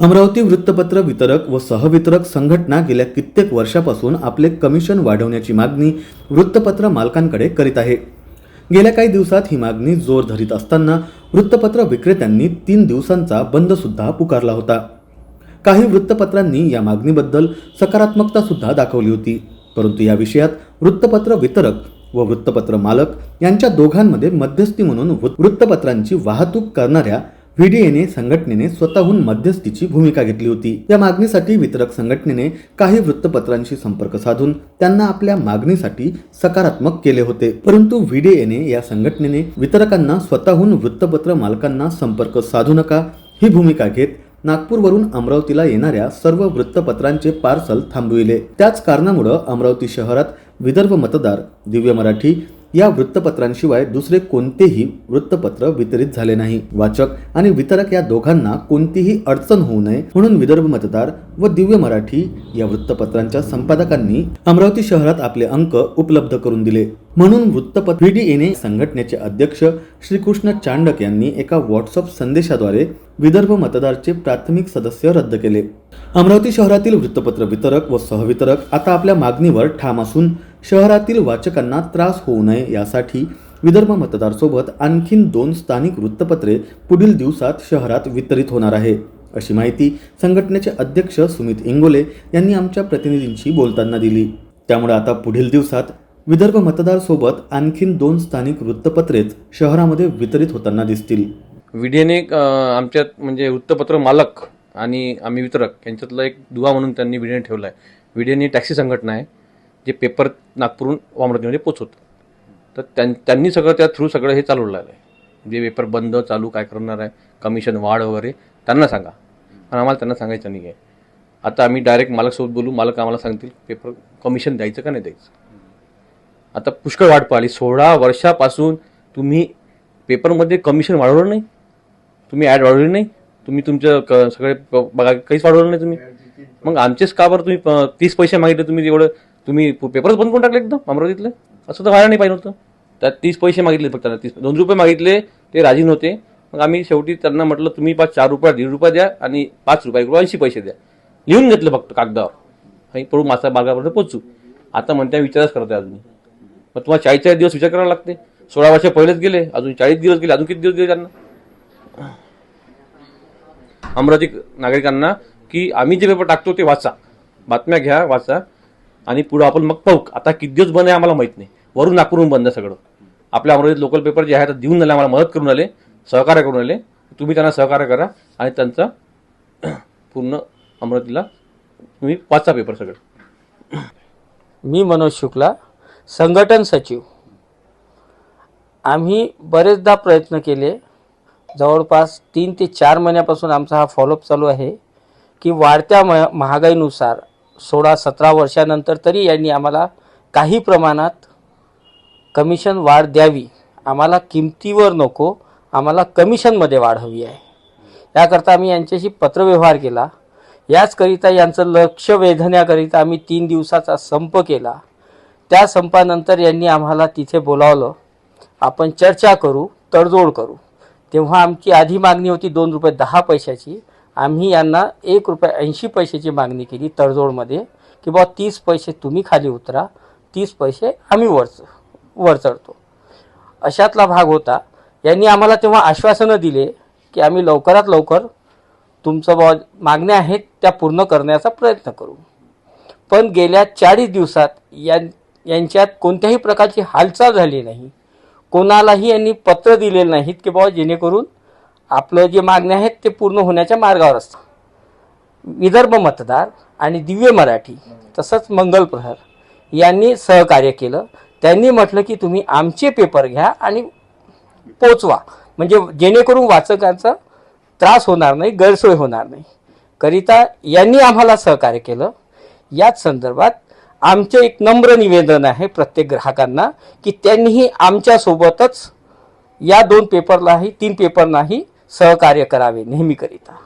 अमरावती वृत्तपत्र वितरक व सहवितरक संघटना गेल्या कित्येक वर्षापासून आपले कमिशन वाढवण्याची मागणी वृत्तपत्र मालकांकडे करीत आहे. गेल्या काही दिवसात ही मागणी जोर धरीत असताना वृत्तपत्र विक्रेत्यांनी तीन दिवसांचा बंदसुद्धा पुकारला होता. काही वृत्तपत्रांनी या मागणीबद्दल सकारात्मकता सुद्धा दाखवली होती. परंतु या विषयात वृत्तपत्र वितरक व वृत्तपत्र मालक यांच्या दोघांमध्ये मध्यस्थी म्हणून वृ- वृत्तपत्रांची वाहतूक करणाऱ्या व्हीडीएने संघटनेने स्वतःहून मध्यस्थीची भूमिका घेतली होती. या मागणीसाठी वितरक संघटनेने काही वृत्तपत्रांशी संपर्क साधून त्यांना आपल्या मागणीसाठी सकारात्मक केले होते. परंतु व्हीडीएने या संघटनेने वितरकांना स्वतःहून वृत्तपत्र मालकांना संपर्क साधू नका. ही भूमिका घेत नागपूरवरून अमरावतीला येणाऱ्या सर्व वृत्तपत्रांचे पार्सल थांबविले. त्याच कारणामुळं अमरावती शहरात विदर्भ मतदार दिव्य मराठी या वृत्तपत्रांशिवाय दुसरे कोणतेही वृत्तपत्र वितरित झाले नाही. वाचक आणि वितरक या दोघांना कोणतीही अडचण होऊ नये म्हणून विदर्भ मतदार व दिव्य मराठी या वृत्तपत्रांच्या संपादकांनी अमरावती शहरात आपले अंक उपलब्ध करून दिले. म्हणून वृत्तपत्र व्हीडीएने संघटनेचे अध्यक्ष श्रीकृष्ण चांडक यांनी एका व्हॉट्सअप संदेशाद्वारे विदर्भ मतदारचे प्राथमिक सदस्य रद्द केले. अमरावती शहरातील वृत्तपत्र वितरक व सहवितरक आता आपल्या मागणीवर ठाम असून शहरातील वाचकांना त्रास होऊ नये यासाठी विदर्भ मतदारसोबत आणखीन दोन स्थानिक वृत्तपत्रे पुढील दिवसात शहरात वितरित होणार आहे. अशी माहिती संघटनेचे अध्यक्ष सुमित इंगोले यांनी आमच्या प्रतिनिधींशी बोलताना दिली. त्यामुळे आता पुढील दिवसात विदर्भ मतदारसोबत आणखीन दोन स्थानिक वृत्तपत्रेच शहरामध्ये वितरित होताना दिसतील. विडीएने आमच्यात म्हणजे वृत्तपत्र मालक आणि आम्ही वितरक यांच्यातला एक दुवा म्हणून त्यांनी विडीएने ठेवला आहे विडीएने टॅक्सी संघटना आहे. जे पेपर नागपूरहून अमरावतीमध्ये पोचवत तर त्यां त्यांनी सगळं त्या थ्रू सगळं हे चालवलं आहे जे पेपर बंद चालू काय करणार आहे कमिशन वाढ वगैरे त्यांना सांगा. आणि आम्हाला त्यांना सांगायचं नाही आहे आता आम्ही डायरेक्ट मालकसोबत बोलू मालक आम्हाला सांगतील पेपर कमिशन द्यायचं का नाही द्यायचं? आता पुष्कळ वाढ पाहिली. सोळा वर्षापासून तुम्ही पेपरमध्ये कमिशन वाढवलं नाही. तुम्ही ॲड वाढवली नाही. तुम्ही तुमचं क- सगळे बघा काहीच वाढवलं नाही तुम्ही. मग आमचेच का बरं तुम्ही प- तीस पैसे मागितले तुम्ही एवढं तुम्ही पेपरच बंद करून टाकले एकदम अमरावतीतले? असं तर व्हायला नाही पाहिजे होतं. त्यात तीस पैसे मागितले फक्त त्यांना तीस दोन रुपये मागितले ते राजी नव्हते. मग आम्ही शेवटी त्यांना म्हटलं तुम्ही पाच चार रुपये दीड रुपये द्या आणि पाच रुपये किंवा ऐंशी पैसे द्या. लिहून घेतलं फक्त कागदावर. आणि पळू मासा मार्गापर्यंत पोचू आता म्हणते विचारच करते अजून मग तुम्हाला चाळीस चाळीस दिवस विचार करावा लागते. सोळा वर्ष पहिलेच गेले अजून चाळीस दिवस गेले अजून किती दिवस गेले त्यांना? अमरावती नागरिकांना की आम्ही जे पेपर टाकतो ते वाचा. बातम्या घ्या वाचा. आणि पुढं आपण मग पाहू. आता किती दिवस बंद आहे आम्हाला माहीत नाही. वरून नागपूरहून बंद सगळं. आपल्या अमरावतीत लोकल पेपर जे आहे तर देऊन आले आम्हाला मदत करून आले सहकार्य करून आले. तुम्ही त्यांना सहकार्य करा आणि त्यांचा पूर्ण अमरावतीला तुम्ही वाचा पेपर सगळं. मी मनोज शुक्ला संघटन सचिव. आम्ही बरेचदा प्रयत्न केले. जवळपास तीन ते चार महिन्यापासून आमचा हा फॉलोअप चालू आहे की वाढत्या म महागाईनुसार सोळा सतरा वर्षानंतर तरी यांनी आम्हाला काही प्रमाणात कमिशन वाढ द्यावी. आम्हाला किमतीवर नको आम्हाला कमिशनमध्ये वाढ हवी आहे. याकरता आम्ही यांच्याशी पत्रव्यवहार केला. याचकरिता यांचं लक्ष वेधण्याकरिता आम्ही तीन दिवसाचा संप केला. त्या संपानंतर यांनी आम्हाला तिथे बोलावलं आपण चर्चा करू तडजोड करू. तेव्हा आमची आधी मागणी होती दोन रुपये दहा पैशाची. आम्ही यांना एक रुपये ऐंशी पैशाची मागणी केली तडजोडमध्ये की बुवा तीस पैसे तुम्ही खाली उतरा तीस पैसे आम्ही वर वर चढतो. अशातला भाग होता. यांनी आम्हाला तेव्हा आश्वासनं दिले की आम्ही लवकरात लवकर तुमचं बुवा मागण्या आहेत त्या पूर्ण करण्याचा प्रयत्न करू. पण गेल्या चाळीस दिवसात या यांच्यात कोणत्याही प्रकारची हालचाल झाली नाही. कोणालाही यांनी पत्र दिलेलं नाहीत की बाबा जेणेकरून आपलं जे मागण्या आहेत ते पूर्ण होण्याच्या मार्गावर असतात विदर्भ मतदार आणि दिव्य मराठी तसंच मंगल प्रहर यांनी सहकार्य केलं. त्यांनी म्हटलं की तुम्ही आमचे पेपर घ्या आणि पोचवा. म्हणजे जेणेकरून वाचकांचा त्रास होणार नाही गैरसोय होणार नाही. करिता यांनी आम्हाला सहकार्य केलं. याच संदर्भात आमचे एक नम्र निवेदन आहे प्रत्येक ग्राहकांना की त्यांनीही आमच्यासोबतच या दोन पेपरलाही तीन पेपरनाही सहकार्य करावे नेहमीकरिता